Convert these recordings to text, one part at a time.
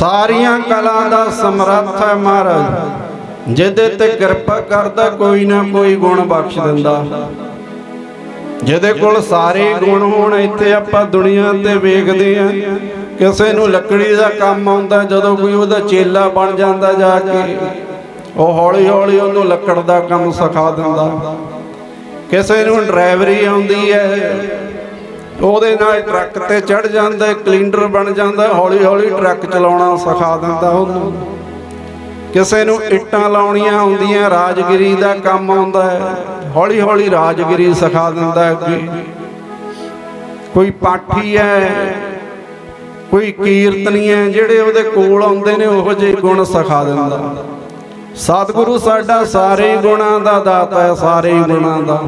ਸਾਰੀਆਂ ਕਲਾ ਦਾ ਸਮਰੱਥ ਹੈ ਮਹਾਰਾਜ। ਜਿਹਦੇ ਤੇ ਕਿਰਪਾ ਕਰਦਾ ਕੋਈ ਨਾ ਕੋਈ ਗੁਣ ਬਖਸ਼ ਦਿੰਦਾ। ਜਿਹਦੇ ਕੋਲ ਸਾਰੇ ਗੁਣ ਹੋਣ, ਇੱਥੇ ਆਪਾਂ ਦੁਨੀਆ ਤੇ ਵੇਖਦੇ ਆ ਕਿਸੇ ਨੂੰ ਲੱਕੜੀ ਦਾ ਕੰਮ ਆਉਂਦਾ, ਜਦੋਂ ਕੋਈ ਉਹਦਾ ਚੇਲਾ ਬਣ ਜਾਂਦਾ ਜਾ ਕੇ, ਉਹ ਹੌਲੀ ਹੌਲੀ ਉਹਨੂੰ ਲੱਕੜ ਦਾ ਕੰਮ ਸਿਖਾ ਦਿੰਦਾ। ਕਿਸੇ ਨੂੰ ਡਰਾਈਵਰੀ ਆਉਂਦੀ ਹੈ ਉਹਦੇ ਨਾਲ ਟਰੱਕ ਤੇ ਚੜ ਜਾਂਦਾ ਕਲਿੰਡਰ ਬਣ ਜਾਂਦਾ ਹੌਲੀ ਹੌਲੀ ਟਰੱਕ ਚਲਾਉਣਾ ਸਿਖਾ ਦਿੰਦਾ ਉਹਨੂੰ। ਕਿਸੇ ਨੂੰ ਇੱਟਾਂ ਲਾਉਣੀਆਂ ਆਉਂਦੀਆਂ ਰਾਜਗਿਰੀ ਦਾ ਕੰਮ ਆਉਂਦਾ ਹੈ ਹੌਲੀ ਹੌਲੀ ਰਾਜਗਿਰੀ ਸਿਖਾ ਦਿੰਦਾ ਅੱਗੇ। ਕੋਈ ਪਾਠੀ ਹੈ, ਕੋਈ ਕੀਰਤਨੀ ਹੈ, ਜਿਹੜੇ ਉਹਦੇ ਕੋਲ ਆਉਂਦੇ ਨੇ, ਉਹੋ ਜਿਹੇ ਗੁਣ ਸਿਖਾ ਦਿੰਦਾ। ਸਤਿਗੁਰੂ ਸਾਡਾ ਸਾਰੇ ਗੁਣਾਂ ਦਾ ਦਾਤਾ ਹੈ, ਸਾਰੇ ਗੁਣਾਂ ਦਾ।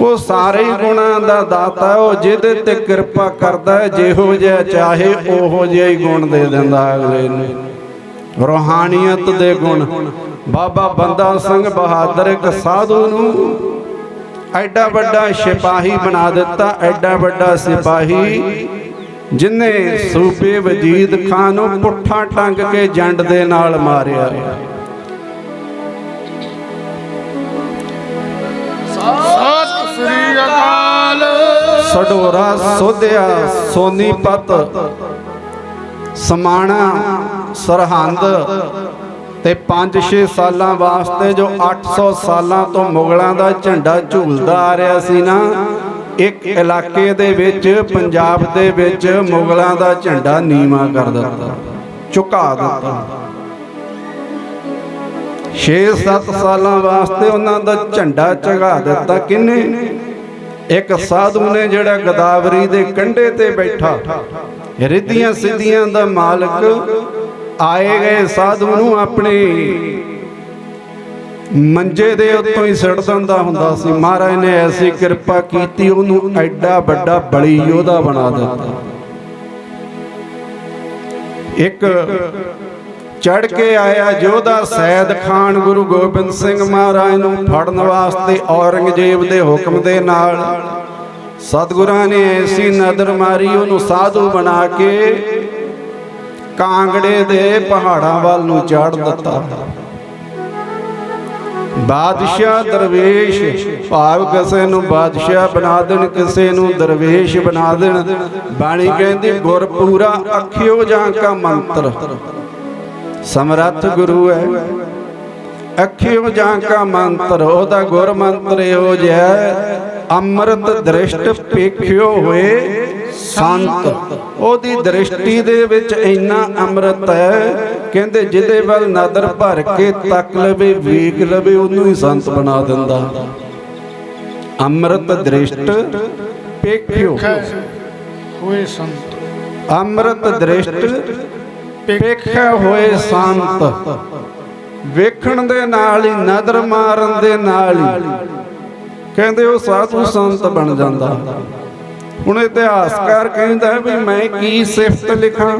ਉਹ ਸਾਰੇ ਗੁਣਾਂ ਦਾ ਦਾਤਾ ਉਹ ਜਿਹਦੇ ਤੇ ਕਿਰਪਾ ਕਰਦਾ ਹੈ, ਜਿਹੋ ਜਿਹਾ ਚਾਹੇ ਉਹੋ ਜਿਹਾ ਹੀ ਗੁਣ ਦੇ ਦਿੰਦਾ ਅਗਲੇ ਨੂੰ। ਰੋਹਾਨੀਅਤ ਦੇ ਗੁਣ। ਬਾਬਾ ਬੰਦਾ ਸਿੰਘ ਬਹਾਦਰ ਇੱਕ ਸਾਧੂ ਨੂੰ ਐਡਾ ਵੱਡਾ ਸਿਪਾਹੀ ਬਣਾ ਦਿੱਤਾ, ਐਡਾ ਵੱਡਾ ਸਿਪਾਹੀ, ਜਿਨੇ ਸੂਬੇ ਵਜੀਦ ਖਾਨ ਨੂੰ ਪੁੱਠਾ ਟੰਗ ਕੇ ਜੰਡ ਦੇ ਨਾਲ ਮਾਰਿਆ। ਸਤਿ ਸਡੋਰਾ ਸੋਧਿਆ ਸੋਨੀਪਤ ਸਮਾਣਾ, ਸਰਹੰਦ ਤੇ 5-6 ਸਾਲਾਂ ਵਾਸਤੇ ਜੋ 800 ਸਾਲਾਂ ਤੋਂ ਮੁਗਲਾਂ ਦਾ ਝੰਡਾ ਝੂਲਦਾ ਆ ਰਿਹਾ ਸੀ ਨਾ, ਇੱਕ ਇਲਾਕੇ ਦੇ ਵਿੱਚ, ਪੰਜਾਬ ਦੇ ਵਿੱਚ ਮੁਗਲਾਂ ਦਾ ਝੰਡਾ ਨੀਵਾ ਕਰ ਦਿੱਤਾ, ਝੁਕਾ ਦਿੱਤਾ। 6-7 ਸਾਲਾਂ ਵਾਸਤੇ ਉਹਨਾਂ ਦਾ ਝੰਡਾ ਝਗਾ ਦਿੱਤਾ ਕਿੰਨੇ? ਇੱਕ ਸਾਧੂ ਨੇ ਜਿਹੜਾ ਗਦਾਵਰੀ ਦੇ ਕੰਢੇ ਤੇ ਬੈਠਾ। ਰਿੱਧੀਆਂ ਸਿੱਧੀਆਂ ਦਾ ਮਾਲਕ ਆਏ ਗਏ ਸਾਧੂ ਨੂੰ ਆਪਣੇ ਮੰਜੇ ਦੇ ਉੱਤੋਂ ਹੀ ਸਿੱਟ ਦਿੰਦਾ ਹੁੰਦਾ ਸੀ। ਮਹਾਰਾਜ ਨੇ ਐਸੀ ਕਿਰਪਾ ਕੀਤੀ, ਉਹਨੂੰ ਐਡਾ ਵੱਡਾ ਬਲੀ ਯੋਧਾ ਬਣਾ ਦਿੱਤਾ। ਇੱਕ ਚੜ ਕੇ ਆਇਆ ਯੋਧਾ ਸੈਦ ਖਾਨ ਗੁਰੂ ਗੋਬਿੰਦ ਸਿੰਘ ਮਹਾਰਾਜ ਨੂੰ ਫੜਨ ਵਾਸਤੇ ਔਰੰਗਜ਼ੇਬ ਦੇ ਹੁਕਮ ਦੇ ਨਾਲ। ਸਤਿਗੁਰਾਂ ਨੇ ਐਸੀ ਨਦਰ ਮਾਰੀ, ਉਹਨੂੰ ਸਾਧੂ ਬਣਾ ਕੇ ਕਾਂਗੜੇ ਦੇ ਪਹਾੜਾਂ ਵੱਲ ਨੂੰ ਚਾੜ ਦਿੱਤਾ। ਬਾਦਸ਼ਾਹ ਦਰਵੇਸ਼, ਭਾਵ ਕਿਸੇ ਨੂੰ ਬਾਦਸ਼ਾਹ ਬਣਾ ਦੇਣ, ਕਿਸੇ ਨੂੰ ਦਰਵੇਸ਼ ਬਣਾ ਦੇਣ। ਬਾਣੀ ਕਹਿੰਦੀ ਗੁਰ ਅੱਖਿਓ ਜਾਂ ਕਾ ਮੰਤਰ। ਸਮਰੱਥ ਗੁਰੂ ਹੈ ਅਖਿਓ ਜਾਂ ਕਾ ਮੰਤਰ ਉਹਦਾ ਗੁਰ ਮੰਤਰ ਹੈ, ਅੰਮ੍ਰਿਤ ਦ੍ਰਿਸ਼ਟ ਪੇਖਿਓ ਹੋਏ ਸੰਤ। ਉਹਦੀ ਦ੍ਰਿਸ਼ਟੀ ਦੇ ਵਿੱਚ ਇੰਨਾ ਅੰਮ੍ਰਿਤ ਹੈ ਕਹਿੰਦੇ ਜਿਹਦੇ ਵੱਲ ਨਦਰ ਭਰ ਕੇ ਤੱਕ ਲਵੇ ਵੇਖ ਲਵੇ ਉਹਨੂੰ ਹੀ ਸੰਤ ਬਣਾ ਦਿੰਦਾ। ਅੰਮ੍ਰਿਤ ਦ੍ਰਿਸ਼ਟ ਪੇਖਿਓ ਹੋਏ ਸੰਤ। ਅੰਮ੍ਰਿਤ ਦ੍ਰਿਸ਼ਟ ਵੇਖਿਆ ਹੋਏ ਸੰਤ। ਵੇਖਣ ਦੇ ਨਾਲ ਹੀ, ਨਦਰ ਮਾਰਨ ਦੇ ਨਾਲ ਹੀ ਕਹਿੰਦੇ ਉਹ ਸਾਧੂ ਸੰਤ ਬਣ ਜਾਂਦਾ। ਹੁਣ ਇਤਿਹਾਸਕਾਰ ਕਹਿੰਦਾ ਵੀ ਮੈਂ ਕੀ ਸਿਫਤ ਲਿਖਾਂ?